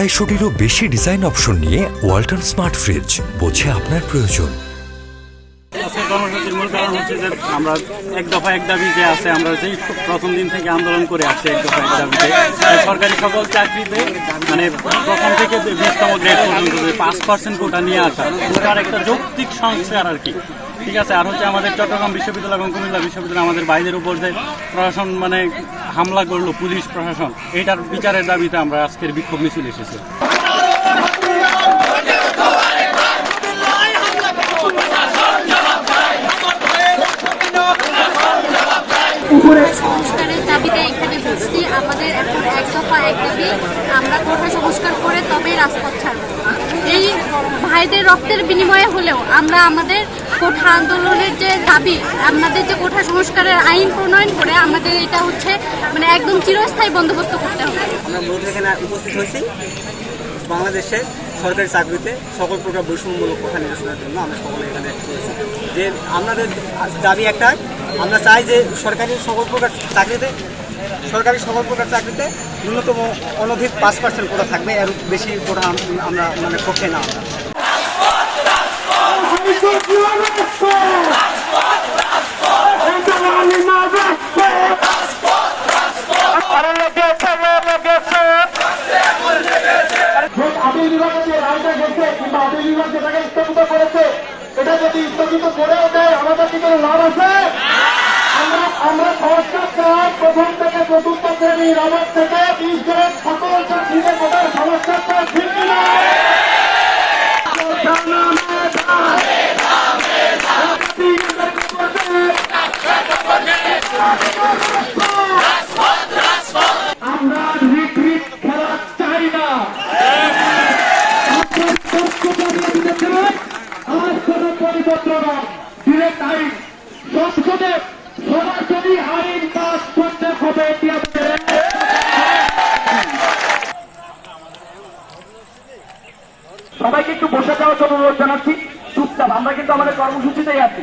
আড়াইশোটিরও বেশি design option নিয়ে Walton smart fridge বোঝে আপনার প্রয়োজন। আমরা এক দফা এক দাবি যে আছে, আমরা প্রথম দিন থেকে আন্দোলন করে এক দফা এক সরকারি সকল চাকরিতে মানে প্রথম থেকে পাঁচ পার্সেন্ট নিয়ে আসা একটা যৌক্তিক সংস্কার আর কি। ঠিক আছে, আর হচ্ছে আমাদের চট্টগ্রাম বিশ্ববিদ্যালয় এবং কুমিল্লা বিশ্ববিদ্যালয় আমাদের বাইরের উপর যে প্রশাসন মানে হামলা করল পুলিশ প্রশাসন, এইটার বিচারের দাবিতে আমরা আজকের বিক্ষোভ মিছিল এসেছি। সংস্কারের দাবিতে এখানে বসছি। আমাদের এখন এক দফা, এক দাবি, আমরা কোঠা সংস্কার করে তবেই রাজপথ ছাড়ব। এই ভাইদের রক্তের বিনিময়ে হলেও আমরা আমাদের কোঠা আন্দোলনের যে দাবি আমাদের যে কোঠা সংস্কারের আইন প্রণয়ন করে আমাদের এটা হচ্ছে মানে একদম চিরস্থায়ী বন্দোবস্ত করতে হবে। আমরা মূলত এখানে উপস্থিত হয়েছি। বাংলাদেশে সরকারি চাকরিতে সকল প্রকার বৈষম্যমূলক কথা নিরসনের জন্য আমরা সকলে এখানে রয়েছি যে আমাদের দাবি একটা আমরা চাই যে সরকারি সকল প্রকার চাকরিতে, সরকারি সকল প্রকার চাকরিতে ন্যূনতম অনধিক পাঁচ পার্সেন্ট কোটা থাকবে, এর বেশি কোটা আমরা মানে পক্ষে না। আমরা স্থগিত করেও দেয় আমাদের কি কোনো লাভ আছে আমরা আমরা সংস্কার চাই প্রথম থেকে চতুর্থ শ্রেণির আমার থেকে বিশ গ্রেড সকল চাকরিতে কোটার সংস্কার ঠিক কিনা সবাইকে একটু বসে যাওয়ার জন্য অনুরোধ জানাচ্ছি। চুপচাপ আমরা কিন্তু আমাদের কর্মসূচিতেই আছি।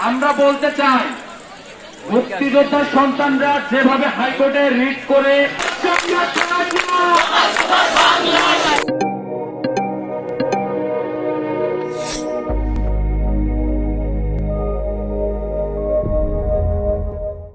আমরা বলতে চাই মুক্তিযোদ্ধার সন্তানরা যেভাবে হাইকোর্টে রিট করে